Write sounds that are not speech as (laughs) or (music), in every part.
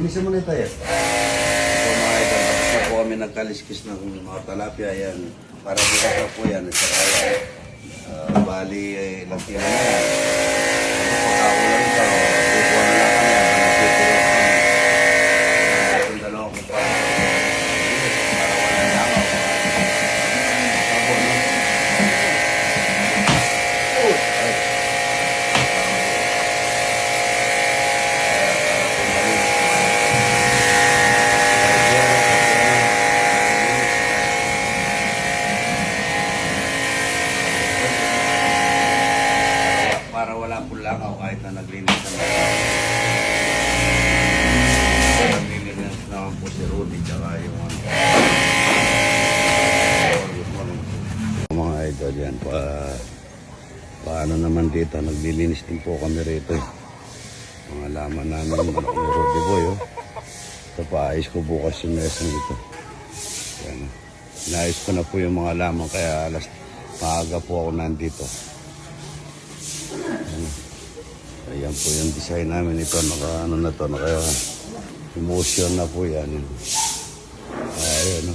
Bilisan mo na tayo. So mga idol, tapos na po kami nagkaliskis ng mga talapia. Yan. Para bukas na po yan. Sa kaya, ah, bali, eh, ilang kilo na pagkakulang ito, din po kami rito eh. mga laman namin ng anak ni Rudy Boy oh. ito paayos ko bukas yung mesa dito yan oh. Inaayos ko na po yung mga laman kaya alas maaga po ako nandito Ayan po yung design namin ito. Naka ano na to, naka emotion na po yan. Ayan o.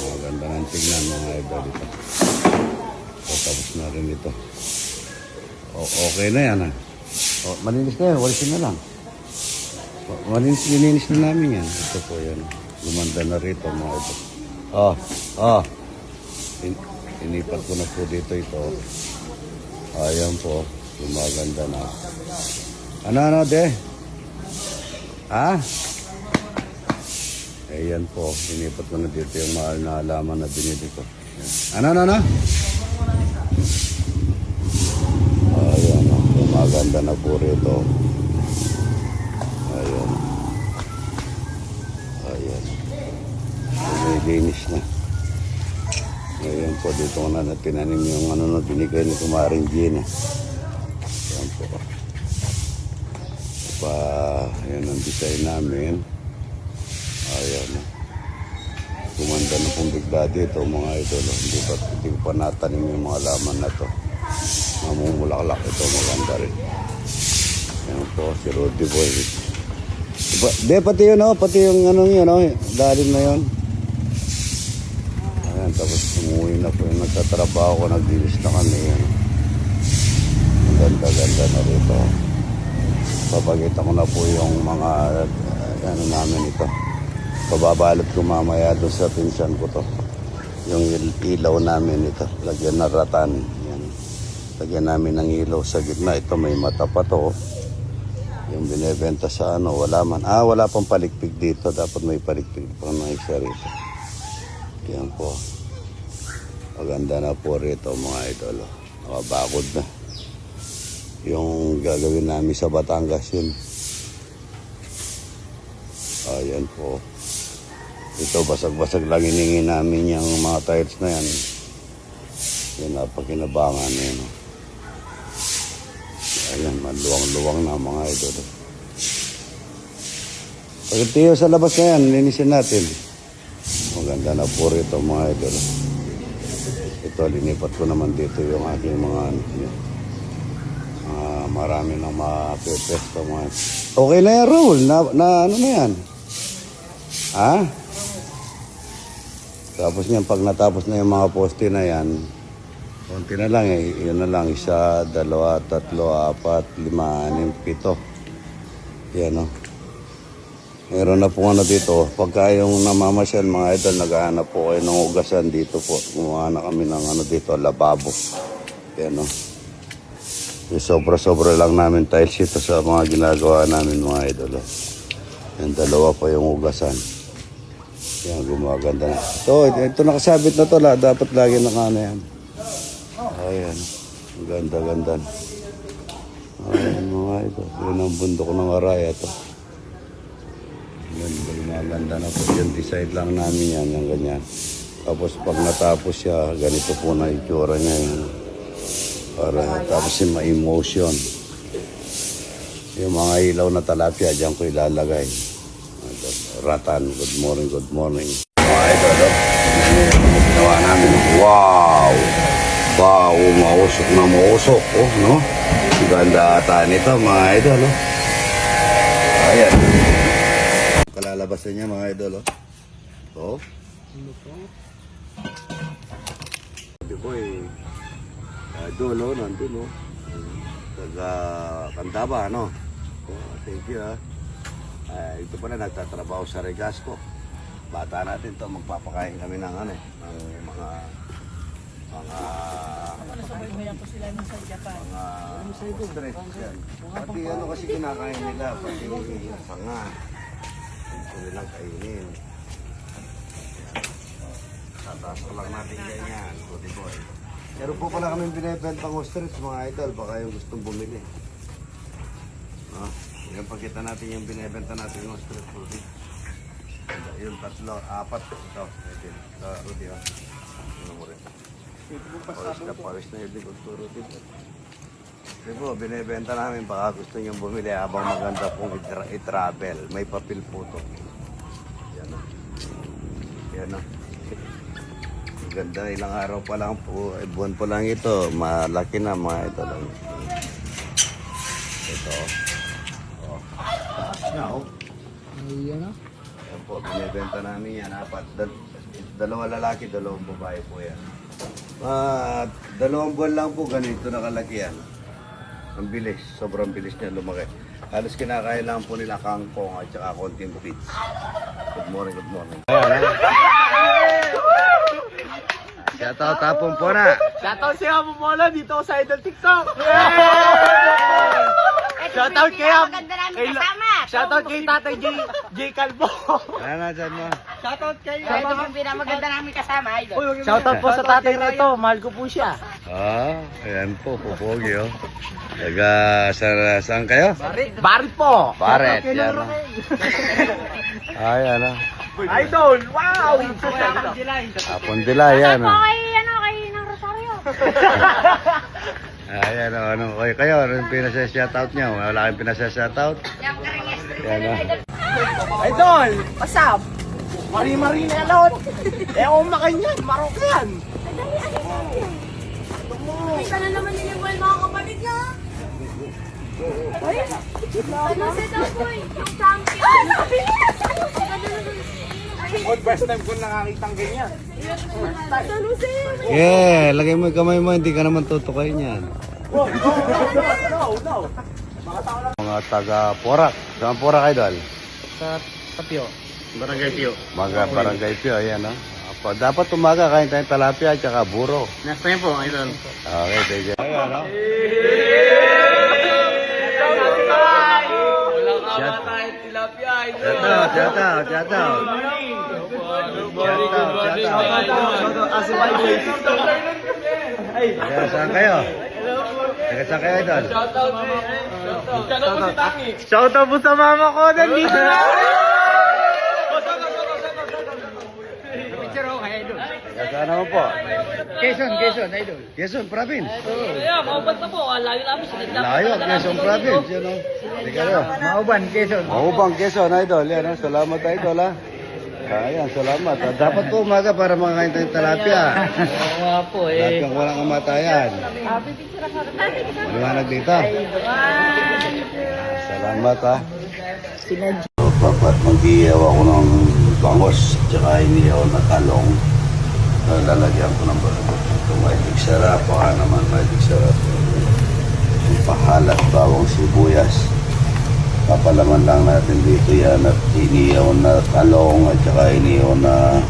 Maganda ng tignan mga idol ito. So, tapos na rin ito. O, okay na yan ha. O, malinis na yan, walisin na lang. O, Malinis, lininis na namin yan. Ito po yan. Lumanda na rito mga ito. Oh, oh. In, inipat ko na po dito ito. Ayan po, lumaganda na. Ano, ano, de? Ha? Ayan po, inipat ko na dito yung mahal na halaman na binili ko. Ano, ano, ano? Ayan, lumaganda na po rito. Ayan. Ayan. Lumilinis na. Ngayon po, dito na tinanim yung ano na binigay ni Kumaring Gina. Yan po. Pa, yan ang design namin. Ayan. Kumanda na pong bigla dito mga idol. Hindi pa, hindi pa natanim yung mga laman na to. Mamumulaklak ito maganda rin. Yan po, si Rudy Boy. Diba, de, pati yun, oh, pati yung ano yun, oh, dalim na yun. Ayan, tapos umuwi na po yung nagtatrabaho ko, naglilis na kami. Yan. Ang ganda-ganda na rito. Papakita ko na po yung mga uh, ano namin ito. Pababalot ko mamaya doon sa pinsan ko to. Yung il- ilaw namin ito. Lagyan na ratan. Yan. Lagyan namin ng ilaw sa gitna. Ito may mata pa to. Yung binebenta sa ano, wala man. Ah, wala pang palikpik dito. Dapat may palikpik pa na isa rito. Yan po. Maganda na po rito mga idol. oh. Nakabakod na. Yung gagawin namin sa Batangas yun. Ayan po. Ito basag-basag lang hiningi namin yung mga tiles na yan. Yan napakinabangan na yun. oh. Ayan, maluwang-luwang na mga idol. oh. Pag tiyo sa labas na yan, linisin natin. Maganda na po rito mga idol. Ito, linipat ko naman dito yung aking mga ano. Ah, marami nang mapepesto mga Okay na yan, Raul. Na, na ano na yan? Ha? Tapos niyan, pag natapos na yung mga poste na yan, konti na lang eh. Yun na lang, isa, dalawa, tatlo, apat, lima, anim, pito. Yan o. Meron na po ano dito. Pagka yung namamasyal mga idol, naghahanap po kayo ng ugasan dito po. Gumawa na kami ng ano dito, lababo. Yan o. Yung sobra-sobra lang namin tiles ito sa mga ginagawa namin mga idol. oh. Yung dalawa pa yung ugasan. Yan, gumaganda na. Ito, ito nakasabit na to. Dapat lagi nakana yan. Ayan. Ang ganda-ganda. Ayan mga idol. Yun ang bundok ng araya to. Yan, gumaganda na po. Yung design lang namin yan, yung ganyan. Tapos pag natapos siya, ganito po na itsura niya. Yan. Para tapos yung ma-emotion. Yung mga ilaw na talapia, diyan ko ilalagay. Ratan, good morning, good morning. Mga idol, oh. Yan yung ginawa namin. Wow! Wow, mausok na mausok. Oh, no? Ganda ata nito, mga idol, oh. labasan niya mga idol, oh. Oh. Sabi ko eh, uh, dulo, nandun, oh. Taga Kandaba, ano? Oh, thank you, ah. Ah, ito pala nagtatrabaho sa Regasco. Bata natin to magpapakain kami ng ano, eh, ng mga mga Nakasabay po sila nun sa Japan. mga stress yan. Pati ano kasi kinakain nila, pati sanga. Gusto nilang kainin. Tataas ko lang natin ganyan, Cody boy. Meron po pala kami binibentang ostrich mga idol, baka yung gustong bumili. Ah, yan pakita natin yung binibenta natin yung ostrich, Rudy. Yung tatlo, apat. Ito, ito, Rudy. Oh. Ano mo rin? Pawis na pawis na yung likod ko, Rudy. Ito po, binibenta namin baka gusto nyo bumili habang maganda pong itra- i-travel. May papel po to. Yan o. Yan o. Ganda, ilang araw pa lang po, eh, buwan pa lang ito. Malaki na mga ito lang. Ito. Oh. Taas na oh. Ayan o. Yan po, binibenta namin yan. Apat. Dal- dalawa lalaki, dalawang babae po yan. Ah, dalawang buwan lang po ganito nakalaki yan. Ang bilis, sobrang bilis niya lumaki. Halos kinakain lang po nila kangkong at saka konting pits. Good morning, good morning. Shout out tapong po na. Shoutout si Amo Mola dito sa Idol TikTok. Shoutout kay Am- Maganda namin kay kasama. Shoutout kay Tatay J, J Calvo. Ano na dyan mo? Shoutout kay Ito yung pinamaganda namin kasama, idol. Shoutout po sa tatay nito, mahal ko po siya. Ah, ayan po, pupogi oh. Taga, sa, saan kayo? Barit po. Baret, yan oh. Ayan oh. Idol, wow! Apon dila, yan oh. kay, ano, kay ng Rosario. (laughs) Ayan o, ano, kayo, kayo, anong pinasa-shoutout niyo? Wala kayong pinasa-shoutout? Yung karinges. Yan o. Idol, what's up? Mari-mari na alon. Eh, ako makanyan, Marokan. Isa na naman niliwal mga kapatid niya. Ano si Daboy? Yung champion. Oh, first time ko nakakitang ganyan. Yeah, lagay mo yung kamay mo, hindi ka naman tutukay niyan. Oh, no, no, no, no. Mga taga Porak. Saan Porak idol? Sa Tapio. Barangay Pio. Mga barangay Pio, ayan o. Apo, dapat umaga kain tayong talapia at saka buro. Next time po, Idol. Okay, thank you. Ayan o. Shout out, shout out, shout out. Ayan, saan kayo? Saan kayo idol? Shoutout po sa mama ko, nandito na! Taga saan naman po? Quezon, Quezon, Idol. Quezon Province. Yeah, maubad na po. Ang layo namin sa ganda. Layo, Quezon Province. Yun o. Kayo. Mauban, Quezon. Maubang Quezon, idol. Yan, oh. salamat, idol, ha. Ayan, salamat. Ah, dapat po umaga para makakain tayong talapia. Oo nga po eh. Talagang walang kamatayan. Maliwanag dito. Salamat, ha. So, papat mag-iyaw ako ng bangos tsaka iniyaw na talong. Lalagyan ko ng balabot. Ito may sarap. Baka naman may. Yung pahalat bawang sibuyas. Papalaman lang natin dito yan at iniyaw na talong at saka iniyaw na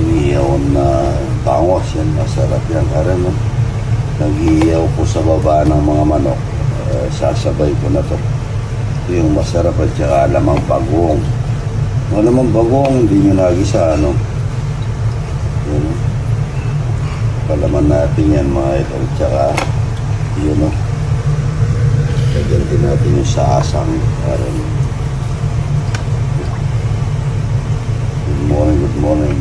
iniyaw na bangos. Yan masarap yan. Kaya no? nag-iyaw ko sa baba ng mga manok. Eh, sasabay ko na to. Ito yung masarap at saka lamang bagong. Ano naman bagong, hindi nyo nagisa, ano? Yun. Palaman natin yan mga idol. Tsaka, yun o. Lagyan din natin yung saasang. Parang, good morning, good morning.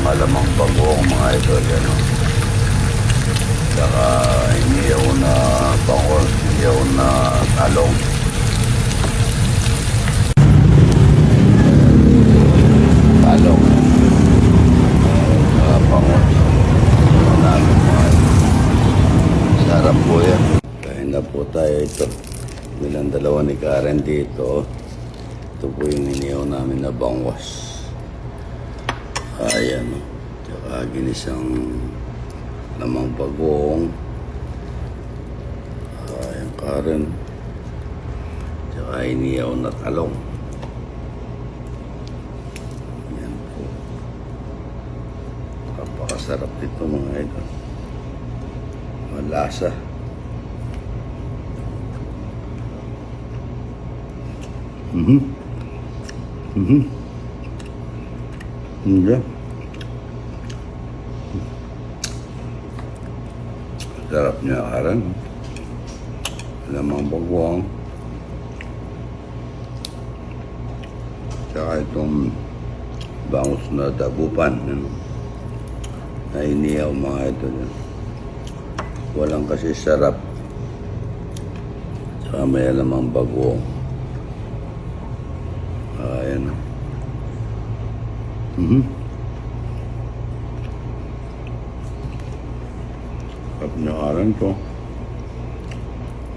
Malamang bagong mga idol. Yan o. Tsaka, iniyaw na bangos, iniyaw na talong. Talong. Uh, bangos. Iniyaw namin mga idol. Sarap po yan. Kain na po tayo ito. Bilang dalawa ni Karen dito. Ito po yung iniyaw namin na bangwas. Ayan, no? Tsaka ginisang lamang bagong. Ayan, karen. Tsaka iniyaw na talong. Yan po. Napakasarap dito mga idol. Malasa. Mhm. Mhm. Hindi. Sarap niya karan. Lamang bagwang. Tsaka itong bangus na dagupan. Ano? Na mga ito. Yan. Walang kasi sarap. Tsaka may lamang bagwang. Ayan. Mhm. Sarap niya karan to.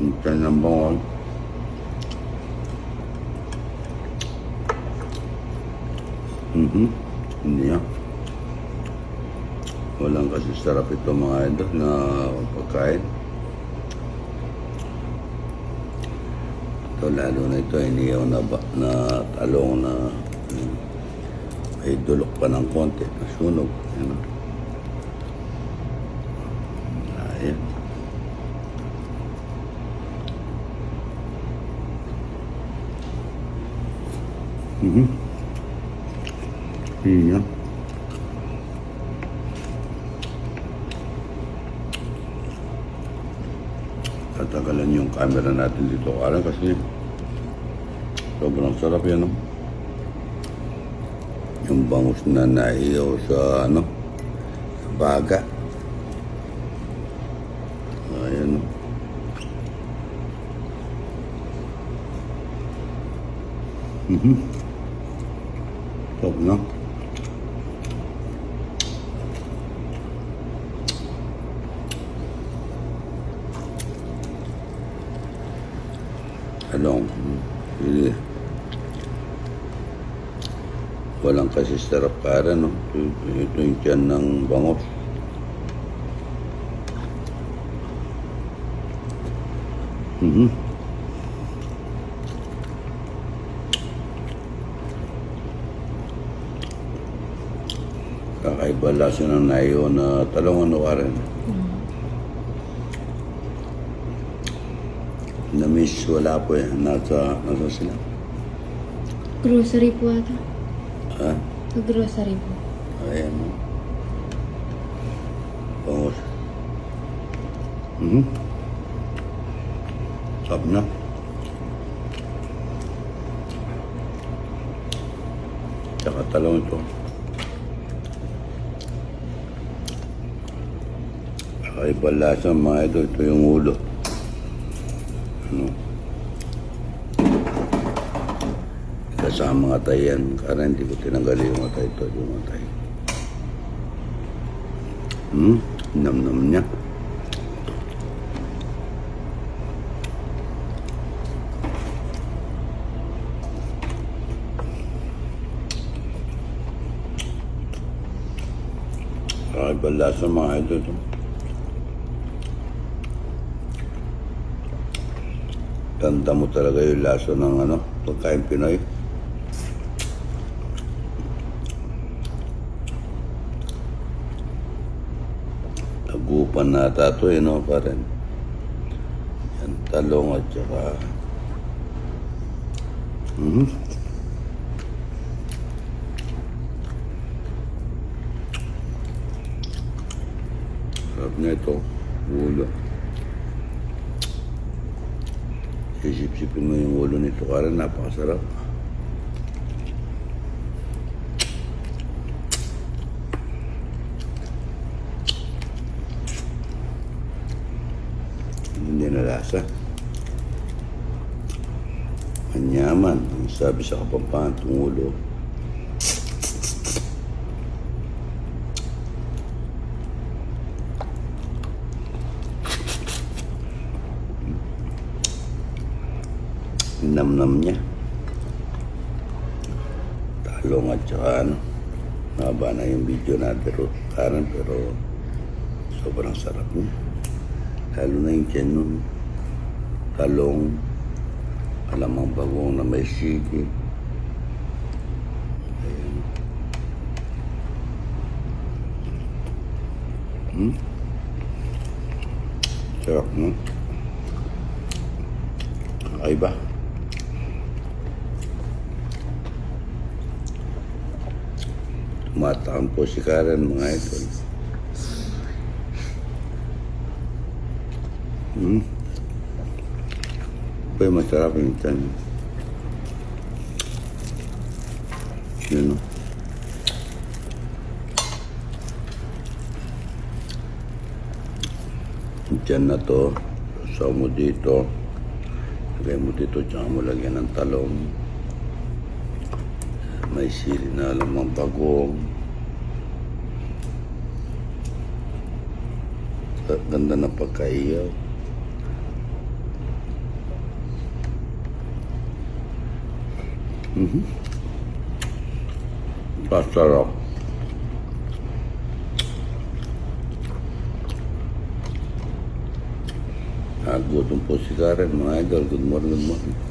Ang tiyan ng bawang. Mhm. Hindi yan. Walang kasi sarap ito mga idol na pagkain. Ito lalo na ito, iniyaw na, na talong na mm, may dulok pa ng konti, nasunog. Ano? Ayan. Mhm. Tatagalan yung camera natin dito karan kasi sobrang sarap yan. No? Yung bangus na naiyaw sa ano, baga. Ayan. no? Mhm. Sarap na. Talong. Sige. Walang kasi sarap para, no? Ito, yung tiyan ng bangos. Mhm. Kakaiba lasa ng nayo na talong ano ka rin. Na-miss wala po eh. Nasa, nasa sila. Grocery po ata. Ha? Grocery po. Ayan mo. Bangos. Mhm. Sarap na. Tsaka talong ito. Kakaiba lasa mga ito. Ito yung ulo. Ano? Kasama nga tayo yan. Kaya hindi ko tinanggal yung matay ito. Yung matay. Hmm? Nam-nam niya. Kakaiba lasa mga ito. Ito. Ganda mo talaga yung lasa ng ano, pagkain Pinoy. Nagupan na tato eh, no, pa rin. Yan, talong at saka... Mhm. Sarap na ito. Ulo. Isip-sipin mo yung ulo nito, karang napakasarap. Hindi na lasa. Manyaman, ang sabi sa kapampangan, tungulo. Nam-nam niya. talong at saka ano, mahaba na yung video natin pero kanan pero sobrang sarap niya. Lalo na yung tiyan nun. Talong, alamang bagong na may sigi. Ayan. Hmm? Sarap, no? Kakaiba. Tumatakam po si Karen, mga idol. Hmm? Yung masarap yung tiyan. Yun? Yung tiyan na to, sasaw mo dito. Lagay mo dito, tsaka mo lagyan ng talong. May sili na lamang bagong. Sa Ganda ng pagkaiyaw. Mhm. Pasarap. Nagutom po si Karen, mga idol. Good morning, good morning.